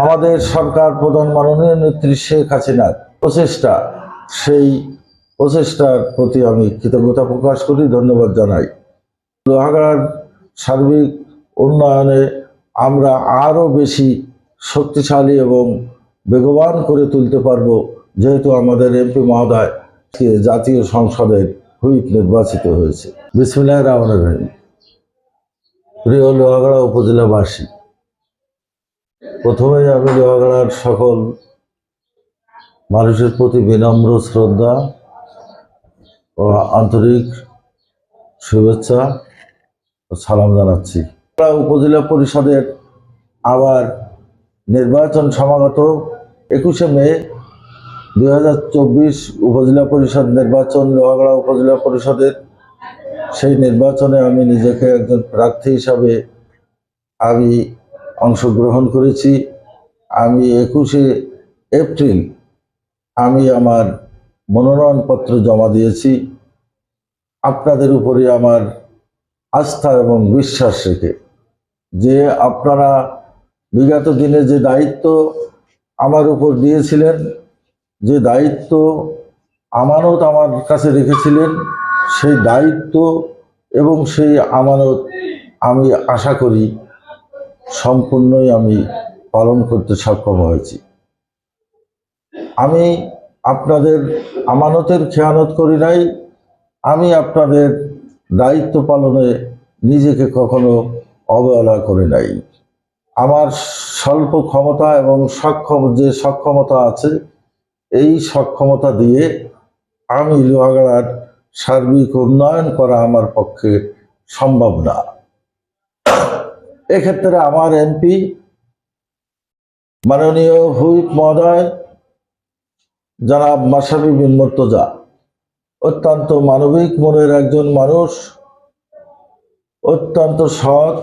আমাদের সরকার প্রধান মাননীয় নেত্রী শেখ হাসিনার প্রচেষ্টা, সেই প্রচেষ্টার প্রতি আমি কৃতজ্ঞতা প্রকাশ করি, ধন্যবাদ জানাই। লোহাগাড়ার সার্বিক উন্নয়নে আমরা আরও বেশি শক্তিশালী এবং বেগবান করে তুলতে পারব, যেহেতু আমাদের এমপি মহোদয় জাতীয় সংসদের হুইপ নির্বাচিত হয়েছে। বিসমিল্লাহ রহমান রহিম। প্রিয় লোহাগাড়া উপজেলাবাসী প্রথমেই আমি লোহাগাড়ার সকল মানুষের প্রতি বিনম্র শ্রদ্ধা ও আন্তরিক শুভেচ্ছা ও সালাম জানাচ্ছি। উপজেলা পরিষদের আবার নির্বাচন সমাগত একুশে মে দুই হাজার চব্বিশ উপজেলা পরিষদ নির্বাচন লোহাগড়া উপজেলা পরিষদের সেই নির্বাচনে আমি নিজেকে একজন প্রার্থী হিসাবে আমি অংশগ্রহণ করেছি। আমি একুশে এপ্রিল আমি আমার মনোনয়নপত্র জমা দিয়েছি। আপনাদের উপরে আমার আস্থা এবং বিশ্বাস রেখে যে আপনারা বিগত দিনে যে দায়িত্ব আমার উপর দিয়েছিলেন, যে দায়িত্ব আমানত আমার কাছে রেখেছিলেন, সেই দায়িত্ব এবং সেই আমানত আমি আশা করি সম্পূর্ণই আমি পালন করতে সক্ষম হয়েছি। আমি আপনাদের আমানতের খেয়ানত করি নাই, আমি আপনাদের দায়িত্ব পালনে নিজেকে কখনো অবহেলা করি নাই। আমার স্বল্প ক্ষমতা এবং সক্ষম, যে সক্ষমতা আছে, এই সক্ষমতা দিয়ে আমি লোহাগড়ার সার্বিক উন্নয়ন করা আমার পক্ষে সম্ভব না। এক্ষেত্রে আমার এমপি মাননীয় হুইপ মহোদয়, জনাব মাসাবি বিন মর্তজা, অত্যন্ত মানবিক মনের একজন মানুষ, অত্যন্ত সৎ,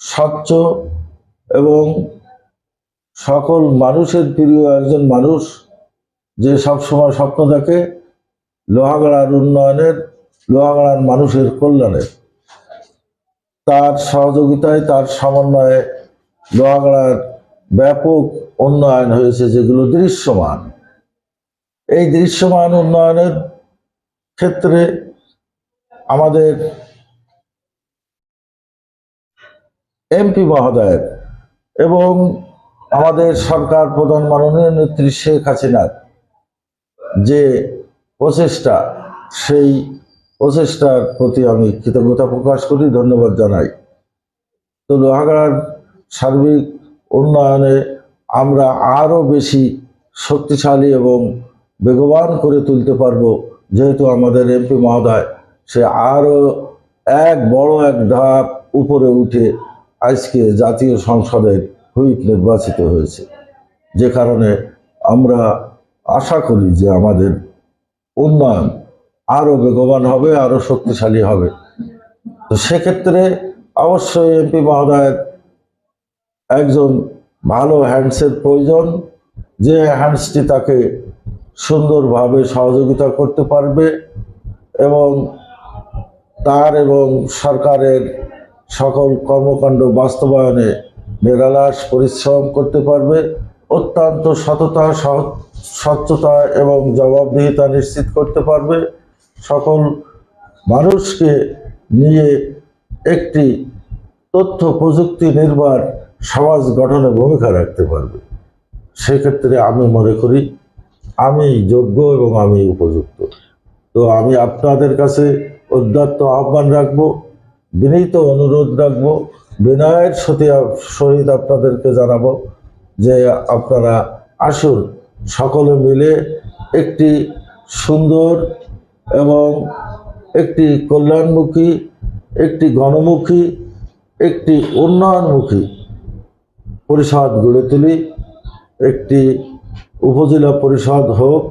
স্বচ্ছ এবং সকল মানুষের প্রিয় একজন মানুষ যে সবসময় স্বপ্ন দেখে লোহাগড়ার উন্নয়নের, লোহাগড়ার মানুষের কল্যাণের। তার সহযোগিতায়, তার সমন্বয়ে লোহাগড়ার ব্যাপক উন্নয়ন হয়েছে, যেগুলো দৃশ্যমান। এই দৃশ্যমান উন্নয়নের ক্ষেত্রে আমাদের এমপি মহোদয়ের এবং আমাদের সরকার প্রধান মাননীয় নেত্রী শেখ হাসিনার যে প্রচেষ্টা, সেই প্রচেষ্টার প্রতি আমি কৃতজ্ঞতা প্রকাশ করি, ধন্যবাদ জানাই। তো লোহাগাড়ার সার্বিক উন্নয়নে আমরা আরও বেশি শক্তিশালী এবং বেগবান করে তুলতে পারব। যেহেতু আমাদের এমপি মহোদয়, সে আরও এক বড় এক ধাপ উপরে উঠে আজকে জাতীয় সংসদের হুইপ নির্বাচিত হয়েছে। যে কারণে আমরা আশা করি যে আমাদের উন্নয়ন আরও বেগবান হবে আরও শক্তিশালী হবে। তো সেক্ষেত্রে অবশ্যই এমপি মহোদয়ের একজন ভালো হ্যান্ডসের প্রয়োজন, যে হ্যান্ডসটি তাকে সুন্দরভাবে সহযোগিতা করতে পারবে এবং তার এবং সরকারের সকল কর্মকাণ্ড বাস্তবায়নে নিরালাস পরিশ্রম করতে পারবে। অত্যন্ত সততা স্বচ্ছতা এবং জবাবদিহিতা নিশ্চিত করতে পারবে। মানুষকে নিয়ে একটি তথ্য প্রযুক্তি নির্ভর সমাজ গঠনে ভূমিকা রাখতে পারবে। সেক্ষেত্রে আমি মনে করি, আমি যোগ্য এবং আমি উপযুক্ত। তো আমি আপনাদের কাছে উদ্যত্ত আহ্বান রাখব, বিনীত অনুরোধ রাখব, বিনয়ের সতী সহিত আপনাদেরকে জানাব যে আপনারা আসুন, সকলে মিলে একটি সুন্দর এবং একটি কল্যাণমুখী, একটি গণমুখী, একটি উন্নয়নমুখী পরিষদ গড়ে তুলি। একটি উপজেলা পরিষদ হোক,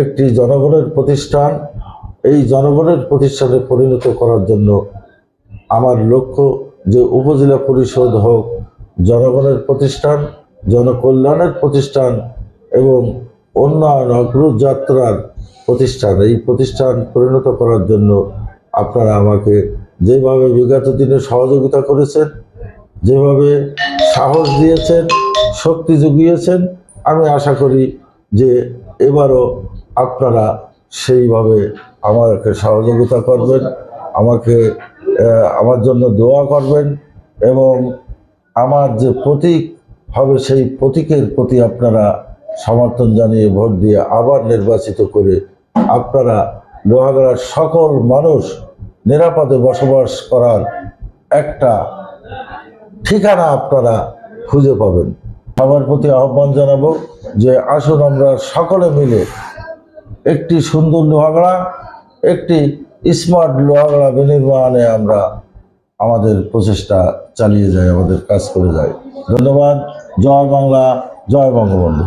একটি জনগণের প্রতিষ্ঠান, এই জনগণের প্রতিষ্ঠানে পরিণত করার জন্য আমার লক্ষ্য যে উপজেলা পরিষদ হোক, জনগণের প্রতিষ্ঠান, জনকল্যাণের প্রতিষ্ঠান এবং উন্নয়ন অগ্রযাত্রার প্রতিষ্ঠান, এই প্রতিষ্ঠান পরিণত করার জন্য আপনারা আমাকে যেভাবে বিগত দিনে সহযোগিতা করেছেন, যেভাবে সাহস দিয়েছেন, শক্তি জুগিয়েছেন, আমি আশা করি যে এবারও আপনারা সেইভাবে আমাকে সহযোগিতা করবেন, আমাকে আমার জন্য দোয়া করবেন এবং আমার যে প্রতীক হবে সেই প্রতীকের প্রতি আপনারা সমর্থন জানিয়ে ভোট দিয়ে আবার নির্বাচিত করে আপনারা লোহাগড়ার সকল মানুষ নিরাপদে বসবাস করার একটা ঠিকানা আপনারা খুঁজে পাবেন। আমার প্রতি আহ্বান জানাব যে আসুন আমরা সকলে মিলে একটি সুন্দর লোহাগড়া, একটি স্মার্ট লোহাগড়া বিনির্মাণে আমরা আমাদের প্রচেষ্টা চালিয়ে যাই, আমাদের কাজ করে যাই। ধন্যবাদ। জয় বাংলা, জয় বঙ্গবন্ধু।